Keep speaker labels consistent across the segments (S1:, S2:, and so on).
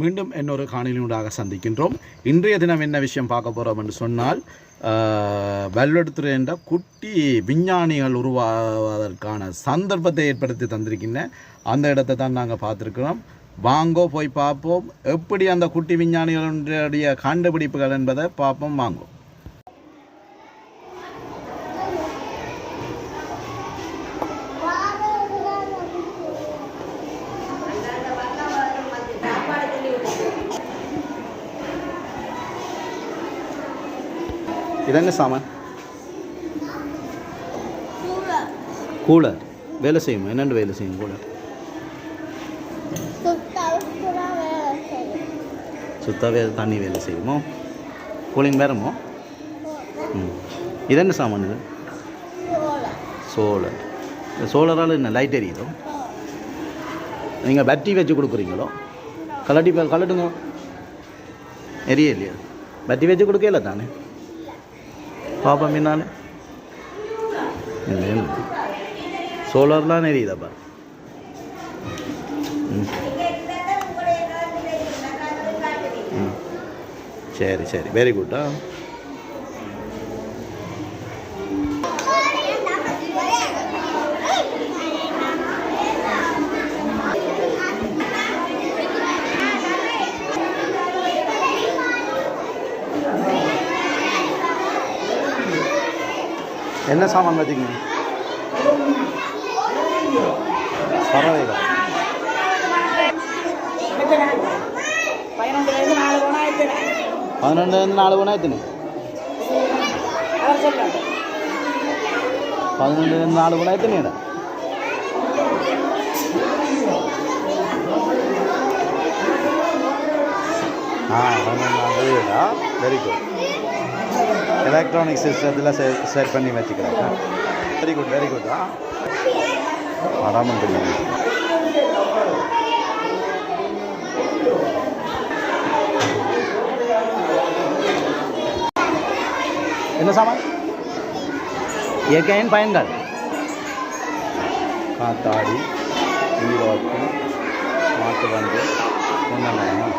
S1: மீண்டும் இன்னொரு காணொலியூடாக சந்திக்கின்றோம். இன்றைய தினம் என்ன விஷயம் பார்க்க போகிறோம் என்று சொன்னால் வல்வெடுத்துறை என்ற குட்டி விஞ்ஞானிகள் உருவாவதற்கான சந்தர்ப்பத்தை ஏற்படுத்தி தந்திருக்கின்ற அந்த இடத்தை தான் நாங்கள் பார்த்துருக்கிறோம். வாங்கோ போய் பார்ப்போம். எப்படி அந்த குட்டி விஞ்ஞானிகளுடைய கண்டுபிடிப்புகள் என்பதை பார்ப்போம். வாங்கோ. இதென்ன சாமான். கூலர் வேலை செய்யும். என்னென்னு வேலை செய்யும் கூலர் சுத்தாவே தண்ணி வேலை செய்யுமோ? கூலிங் வேறமோ ம். இது என்ன சாமான் இது? சோலர் சோலரால் என்ன லைட் எரியுதோ? நீங்கள் பேட்டரி வச்சு கொடுக்குறீங்களோ? கலட்டி கலட்டுங்க. எரிய இல்லையா பேட்டரி வச்சு கொடுக்கல தானே? பாப்பா முன்னாலே சோலார்லாம் எரியுதாப்பா ம். சரி சரி. வெரி குட்டா என்ன சாமான் வச்சுக்கீங்க? பறவைகள்.
S2: பதினொன்றுலேருந்து நாலு போனால் எத்தனை?
S1: பதினொன்று நாலு மணி எத்தனை
S2: அவர்
S1: நாலு மணி எத்தனை ஆ பதினொன்று நாலு வெரி குட் எலக்ட்ரானிக் சிஸ்டத்தில் செ செட் பண்ணி வச்சுக்கிறேன். வெரி குட் வெரி குட் ஆ? வராமல் தெரியும் என்ன சாமான்? இயற்கையின் பயன்கள். காத்தாடி ஈரோட்டு மாட்டு வந்து என்னென்ன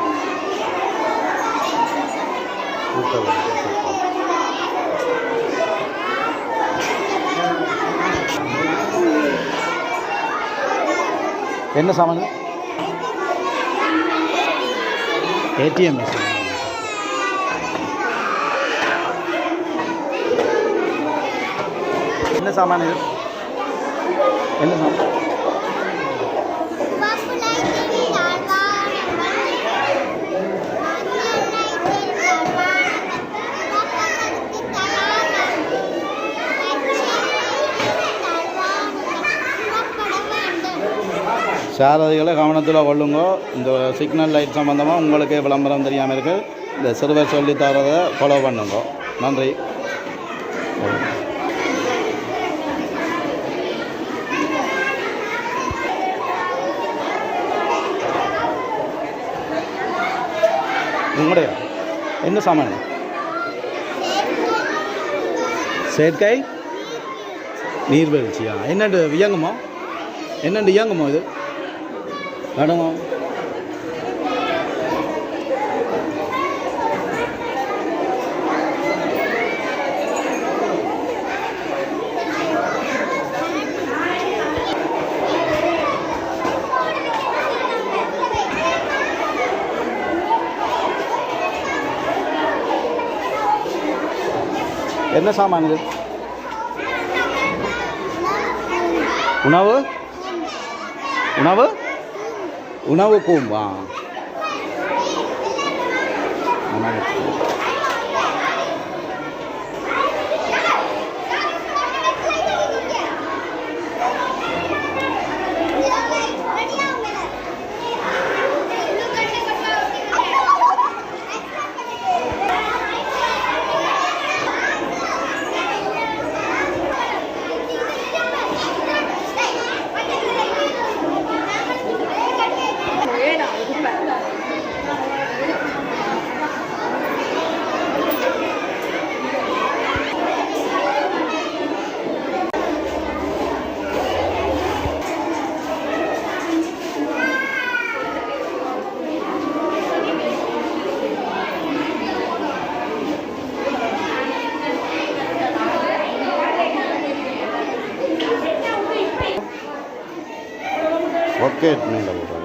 S1: கூட்ட வந்து என்ன சாமான்? ஏடிஎம் மிஷின் என்ன சாமான் இது? என்ன சாமான்? சாரதிகளை கவனத்தில் கொள்ளுங்கோ. இந்த சிக்னல் லைட் சம்மந்தமாக உங்களுக்கு விளம்பரம் தெரியாமல் இருக்குது இந்த சிறுவர் சொல்லி தரதை ஃபாலோ பண்ணுங்க. நன்றி. உங்களுடைய என்ன சாமான்? செயற்கை நீர்வீழ்ச்சியா? என்னண்டு இயங்குமோ என்னண்டு இயங்குமோ இது? நடனம் என்ன சாமான் இது? உணவு? உணவு? உணவு
S2: pocket
S1: में लग रहा